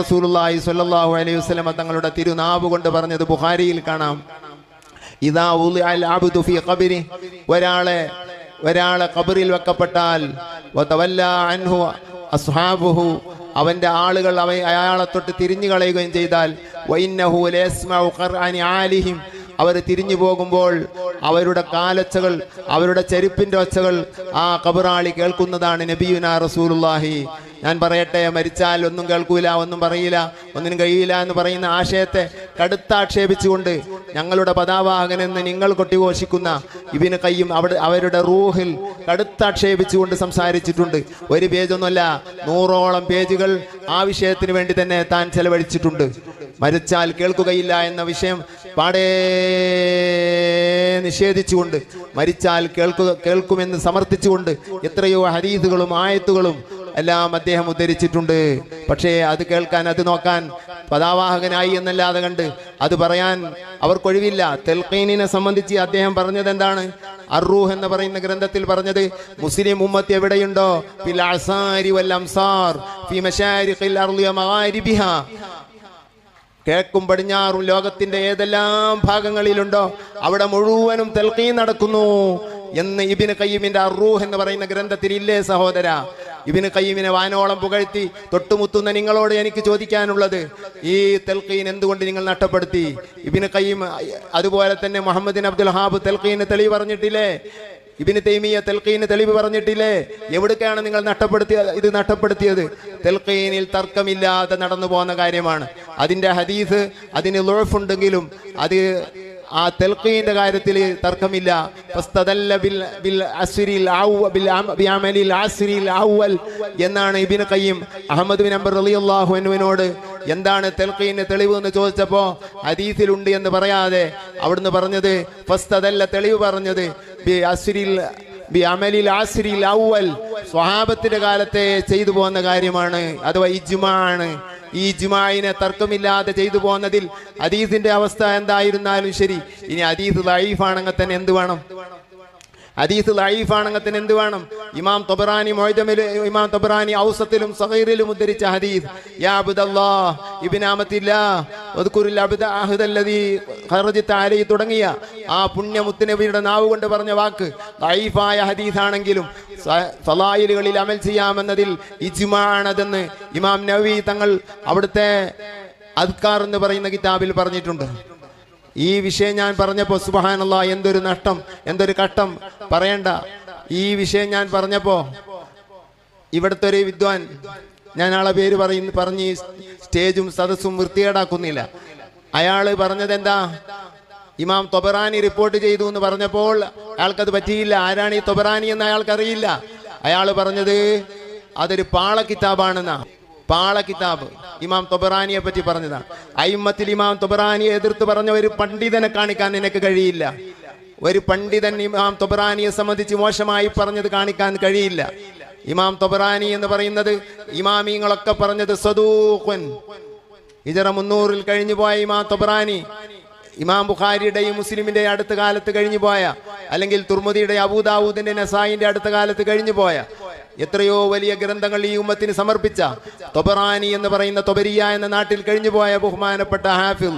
റസൂലുള്ളാഹി സ്വല്ലല്ലാഹു അലൈഹി വസല്ലമ തങ്ങളുടെ തിരുനാവ് കൊണ്ട് പറഞ്ഞത് ബുഖാരിയിൽ കാണാം. ഇദാ ഉളിഅൽ അബ്ദു ഫീ ഖബരി ഒരാളെ ഒരാളെ ഖബറിൽ വെക്കപ്പെട്ടാൽ വതവല്ല അൻഹു അസ്ഹാബുഹു അവന്റെ ആളുകൾ അവ അയാളെ തൊട്ട് തിരിഞ്ഞു കളയുകയും ചെയ്താൽ വൈന്നഹു ലയസ്മഉ ഖർആനി ആലിഹിം അവർ തിരിഞ്ഞു പോകുമ്പോൾ അവരുടെ കാലച്ചകൾ അവരുടെ ചെരുപ്പിന്റെ ഒച്ചകൾ ആ കബറാളി കേൾക്കുന്നതാണ് നബിയുന റസൂലുള്ളാഹി. ഞാൻ പറയട്ടെ മരിച്ചാൽ ഒന്നും കേൾക്കൂല ഒന്നും പറയില്ല ഒന്നിനും കഴിയില്ല എന്ന് പറയുന്ന ആശയത്തെ കടുത്താക്ഷേപിച്ചുകൊണ്ട് ഞങ്ങളുടെ പതാവാഹകനെന്ന് നിങ്ങൾ കൊട്ടിഘോഷിക്കുന്ന ഇബിന് കയ്യും അവിടെ അവരുടെ റൂഹിൽ കടുത്താക്ഷേപിച്ചുകൊണ്ട് സംസാരിച്ചിട്ടുണ്ട്. ഒരു പേജൊന്നുമല്ല നൂറോളം പേജുകൾ ആ വിഷയത്തിന് വേണ്ടി തന്നെ താൻ ചെലവഴിച്ചിട്ടുണ്ട്. മരിച്ചാൽ കേൾക്കുകയില്ല എന്ന വിഷയം പാടേ നിഷേധിച്ചുകൊണ്ട് മരിച്ചാൽ കേൾക്കുക കേൾക്കുമെന്ന് സമർത്ഥിച്ചുകൊണ്ട് എത്രയോ ഹരീതുകളും ആയത്തുകളും എല്ലാം അദ്ദേഹം ഉദ്ധരിച്ചിട്ടുണ്ട്. പക്ഷേ അത് കേൾക്കാൻ അത് നോക്കാൻ പതാവാഹകനായി എന്നല്ലാതെ കണ്ട് അത് പറയാൻ അവർക്കൊഴിവില്ല തെൽക്കീനിനെ സംബന്ധിച്ച് അദ്ദേഹം പറഞ്ഞത് എന്താണ്? അറൂഹ് എന്ന് പറയുന്ന ഗ്രന്ഥത്തിൽ പറഞ്ഞത് മുസ്ലിം ഉമ്മത്ത് എവിടെയുണ്ടോ? കിഴക്കും പടിഞ്ഞാറും ലോകത്തിന്റെ ഏതെല്ലാം ഭാഗങ്ങളിലുണ്ടോ അവിടെ മുഴുവനും തെൽക്കീൻ നടക്കുന്നു എന്ന് ഇബിന് കയ്യമിന്റെ അറൂഹ് എന്ന് പറയുന്ന ഗ്രന്ഥത്തിൽ ഇല്ലേ സഹോദര? ഇബിന് കയ്യമിനെ വാനോളം പുകഴ്ത്തി തൊട്ടുമുത്തുന്ന നിങ്ങളോട് എനിക്ക് ചോദിക്കാനുള്ളത് ഈ തെൽക്കീൻ എന്തുകൊണ്ട് നിങ്ങൾ നഷ്ടപ്പെടുത്തി? ഇബിന് കയ്യം അതുപോലെ തന്നെ മുഹമ്മദിൻ അബ്ദുൽ ഹാബ് തെൽക്കീന് തെളിവ് പറഞ്ഞിട്ടില്ലേ? ഇബിന് തൈമിയ തെൽക്കീന് തെളിവ് പറഞ്ഞിട്ടില്ലേ? എവിടേക്കാണ് നിങ്ങൾ നഷ്ടപ്പെടുത്തിയ ഇത് നഷ്ടപ്പെടുത്തിയത്? തെൽക്കീനിൽ തർക്കമില്ലാതെ നടന്നു പോകുന്ന കാര്യമാണ്. അതിന്റെ ഹദീസ് അതിന് ലുഴഫുണ്ടെങ്കിലും അത് ആ തെൽക്കീന്റെ കാര്യത്തിൽ തർക്കമില്ല. എന്നാണ് Ibn Qayyim Ahmad bin Hanbal അൻഹുവിനോട്. എന്താണ് തെൽക്കീന്റെ തെളിവ് എന്ന് ചോദിച്ചപ്പോ ഹദീസിലുണ്ട് എന്ന് പറയാതെ അവിടുന്ന് പറഞ്ഞത് ഫസ്തതല്ല തെളിവ് പറഞ്ഞത് ബി അസുരിൽ ബി അമലിൽ ആസുരിൽ ഔവൽ സ്വഹാബത്തിന്റെ കാലത്തെ ചെയ്തു പോകുന്ന കാര്യമാണ്. അഥവാ ഇജ്മാ ആണ് ഈ ഇജ്മായിനെ തർക്കമില്ലാതെ ചെയ്തു പോകുന്നതിൽ ഹദീസിന്റെ അവസ്ഥ എന്തായിരുന്നാലും ശരി. ഇനി ഹദീസ് ലൈഫാണെങ്കിൽ തന്നെ എന്ത് വേണം? ഹദീസ് ലൈഫാണെങ്കിൽ തന്നെ എന്ത് വേണം? ഇമാം തൊബറാനി മൊയ്തമിൽ ഇമാം തൊബറാനി ഔസത്തിലും സഹീറിലും ഉദ്ധരിച്ച ഹദീസ് യാ അബുദല്ലാ ഇബിനാമത്തില്ല വദ്കുറിൽ അബ്ദ അഹ്ദല്ലദീ ഖറജത അലൈ തുടങ്ങിയ ആ പുണ്യ മുത്തുനബിയുടെ നാവ് കൊണ്ട് പറഞ്ഞ വാക്ക് ലൈഫായ ഹദീസാണെങ്കിലും ഫലായിലുകളിൽ അമൽ ചെയ്യാമെന്നതിൽ ഇജുമാണതെന്ന് ഇമാം നവി തങ്ങൾ അവിടുത്തെ അദ്കാർ എന്ന് പറയുന്ന കിതാബിൽ പറഞ്ഞിട്ടുണ്ട്. ഈ വിഷയം ഞാൻ പറഞ്ഞപ്പോൾ സുബഹാനല്ല എന്തൊരു നഷ്ടം എന്തൊരു കഷ്ടം പറയണ്ട. ഈ വിഷയം ഞാൻ പറഞ്ഞപ്പോ ഇവിടുത്തെ ഒരു വിദ്വാൻ ഞാൻ ആളെ പേര് പറയുന്ന പറഞ്ഞ് സ്റ്റേജും സദസ്സും വൃത്തികേടാക്കുന്നില്ല. അയാൾ പറഞ്ഞത് എന്താ ഇമാം തൊബറാനി റിപ്പോർട്ട് ചെയ്തു എന്ന് പറഞ്ഞപ്പോൾ അയാൾക്കത് പറ്റിയില്ല. ആരാണ് ഈ തൊബറാനി എന്ന് അയാൾക്കറിയില്ല. അയാൾ പറഞ്ഞത് അതൊരു പാള കിതാബാണെന്നാ. പാള കിതാബ്. ഇമാം തൊബറാനിയെ പറ്റി പറഞ്ഞതാണ് അയിമത്തിൽ ഇമാം തൊബറാനിയെ എതിർത്ത് പറഞ്ഞ ഒരു പണ്ഡിതനെ കാണിക്കാൻ നിനക്ക് കഴിയില്ല. ഒരു പണ്ഡിതൻ ഇമാം തൊബറാനിയെ സംബന്ധിച്ച് മോശമായി പറഞ്ഞത് കാണിക്കാൻ കഴിയില്ല. ഇമാം തൊബറാനി എന്ന് പറയുന്നത് ഇമാമിങ്ങളൊക്കെ പറഞ്ഞത് സ്വദൂഖൻ ഇജറ മുന്നൂറിൽ കഴിഞ്ഞു പോയ ഇമാം തൊബറാനി ഇമാം ബുഖാരിയുടെയും മുസ്ലിമിന്റെ അടുത്ത കാലത്ത് കഴിഞ്ഞു പോയ അല്ലെങ്കിൽ തുർമുദിയുടെ അബൂദാവൂദിന്റെ നസായിന്റെ അടുത്ത കാലത്ത് കഴിഞ്ഞു പോയ എത്രയോ വലിയ ഗ്രന്ഥങ്ങൾ ഈ ഉമ്മത്തിന് സമർപ്പിച്ച തൊബറാനി എന്ന് പറയുന്ന തൊബരിയ എന്ന നാട്ടിൽ കഴിഞ്ഞു പോയ ബഹുമാനപ്പെട്ട ഹാഫിൽ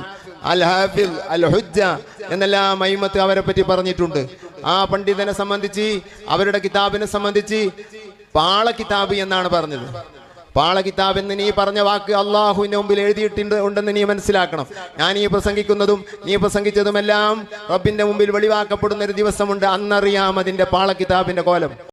അൽ ഹാഫിൽ അൽ ഹുജ്ജ എന്നെല്ലാം മൈമത്ത് അവരെ പറ്റി പറഞ്ഞിട്ടുണ്ട്. ആ പണ്ഡിതനെ സംബന്ധിച്ച് അവരുടെ കിതാബിനെ സംബന്ധിച്ച് പാള കിതാബ് എന്നാണ് പറഞ്ഞത്. പാള കിതാബ് എന്ന് നീ പറഞ്ഞ വാക്ക് അള്ളാഹുവിന്റെ മുമ്പിൽ എഴുതിയിട്ടുണ്ട് ഉണ്ടെന്ന് നീ മനസ്സിലാക്കണം. ഞാൻ ഈ പ്രസംഗിക്കുന്നതും നീ പ്രസംഗിച്ചതുമെല്ലാം റബ്ബിന്റെ മുമ്പിൽ വെളിവാക്കപ്പെടുന്ന ഒരു ദിവസമുണ്ട്. അന്നറിയാം അതിന്റെ പാള കിതാബിന്റെ കോലം.